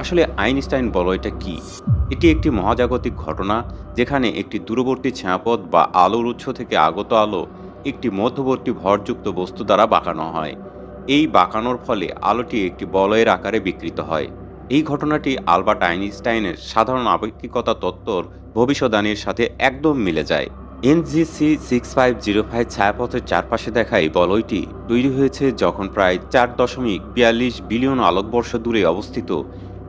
আসলে আইনস্টাইন বলয়টা কি? এটি একটি মহাজাগতিক ঘটনা যেখানে একটি দূরবর্তী ছায়াপথ বা আলোর উৎস থেকে আগত আলো একটি মধ্যবর্তী ভরযুক্ত বস্তু দ্বারা বাঁকানো হয়। এই বাঁকানোর ফলে আলোটি একটি বলয়ের আকারে বিকৃত হয়। এই ঘটনাটি আলবার্ট আইনস্টাইনের সাধারণ আপেক্ষিকতা তত্ত্বর ভবিষ্যদ্বাণীর সাথে একদম মিলে যায়। NGC six five zero five ছায়াপথের চারপাশে দেখা এই বলয়টি তৈরি হয়েছে যখন প্রায় চার দশমিক বিয়াল্লিশ বিলিয়ন আলোকবর্ষ দূরে অবস্থিত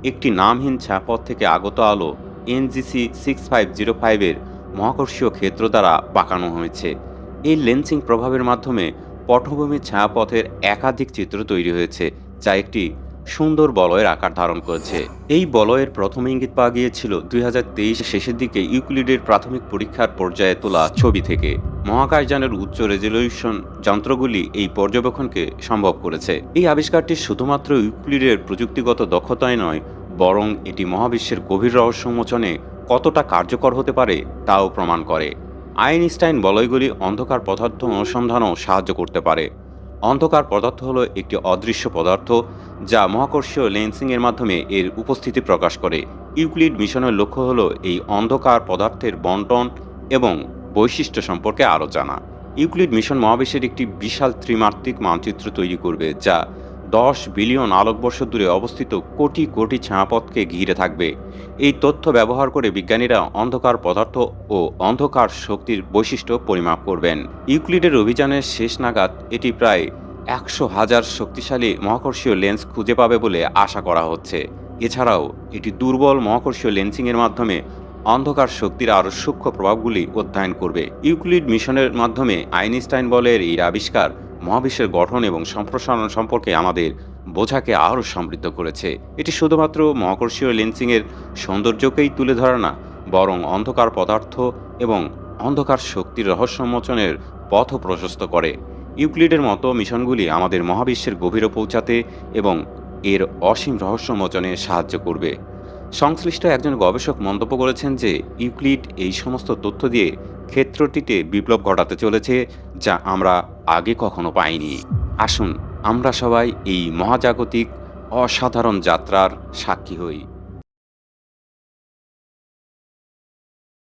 একটি নামহীন ছায়াপথ থেকে আগত আলো এনজিসি সিক্স ফাইভ জিরো ফাইভের মহাকর্ষীয় ক্ষেত্র দ্বারা পাকানো হয়েছে। এই লেন্সিং প্রভাবের মাধ্যমে পটভূমির ছায়াপথের একাধিক চিত্র তৈরি হয়েছে, যা একটি সুন্দর বলয়ের আকার ধারণ করেছে। এই বলয়ের প্রথম ইঙ্গিত পাওয়া গিয়েছিল দুই শেষের দিকে ইউক্লিডের প্রাথমিক পরীক্ষার পর্যায়ে তোলা ছবি থেকে। মহাকাশযানের উচ্চ রেজলিউশন যন্ত্রগুলি এই পর্যবেক্ষণকে সম্ভব করেছে। এই আবিষ্কারটি শুধুমাত্র ইউক্লিডের প্রযুক্তিগত দক্ষতায় নয়, বরং এটি মহাবিশ্বের গভীর রহস্যমোচনে কতটা কার্যকর হতে পারে তাও প্রমাণ করে। আইনস্টাইন বলয়গুলি অন্ধকার পদার্থ অনুসন্ধানও সাহায্য করতে পারে। অন্ধকার পদার্থ হলো একটি অদৃশ্য পদার্থ যা মহাকর্ষীয় লেন্সিংয়ের মাধ্যমে এর উপস্থিতি প্রকাশ করে। ইউক্লিড মিশনের লক্ষ্য হলো এই অন্ধকার পদার্থের বন্টন এবং বৈশিষ্ট্য সম্পর্কে আরও জানা। ইউক্লিড মিশন মহাবিশ্বের একটি বিশাল ত্রিমাত্রিক মানচিত্র তৈরি করবে যা দশ বিলিয়ন আলোকবর্ষ দূরে অবস্থিত কোটি কোটি ছায়াপথকে ঘিরে থাকবে। এই তথ্য ব্যবহার করে বিজ্ঞানীরা অন্ধকার পদার্থ ও অন্ধকার শক্তির বৈশিষ্ট্য পরিমাপ করবেন। ইউক্লিডের অভিযানের শেষ নাগাদ এটি প্রায় একশো হাজার শক্তিশালী মহাকর্ষীয় লেন্স খুঁজে পাবে বলে আশা করা হচ্ছে। এছাড়াও, এটি দুর্বল মহাকর্ষীয় লেন্সিংয়ের মাধ্যমে অন্ধকার শক্তির আরও সূক্ষ্ম প্রভাবগুলি অধ্যয়ন করবে। ইউক্লিড মিশনের মাধ্যমে আইনস্টাইন বলের এই আবিষ্কার মহাবিশ্বের গঠন এবং সম্প্রসারণ সম্পর্কে আমাদের বোঝাকে আরও সমৃদ্ধ করেছে। এটি শুধুমাত্র মহাকর্ষীয় লেন্সিংয়ের সৌন্দর্যকেই তুলে ধরে না, বরং অন্ধকার পদার্থ এবং অন্ধকার শক্তির রহস্যমোচনের পথও প্রশস্ত করে। ইউক্লিডের মতো মিশনগুলি আমাদের মহাবিশ্বের গভীরে পৌঁছাতে এবং এর অসীম রহস্যমোচনে সাহায্য করবে। সংশ্লিষ্ট একজন গবেষক মন্তব্য করেছেন যে ইউক্লিড এই সমস্ত তথ্য দিয়ে ক্ষেত্রটিতে বিপ্লব ঘটাতে চলেছে যা আমরা আগে কখনো পাইনি। আসুন আমরা সবাই এই মহাজাগতিক, অসাধারণ যাত্রার সাক্ষী হই।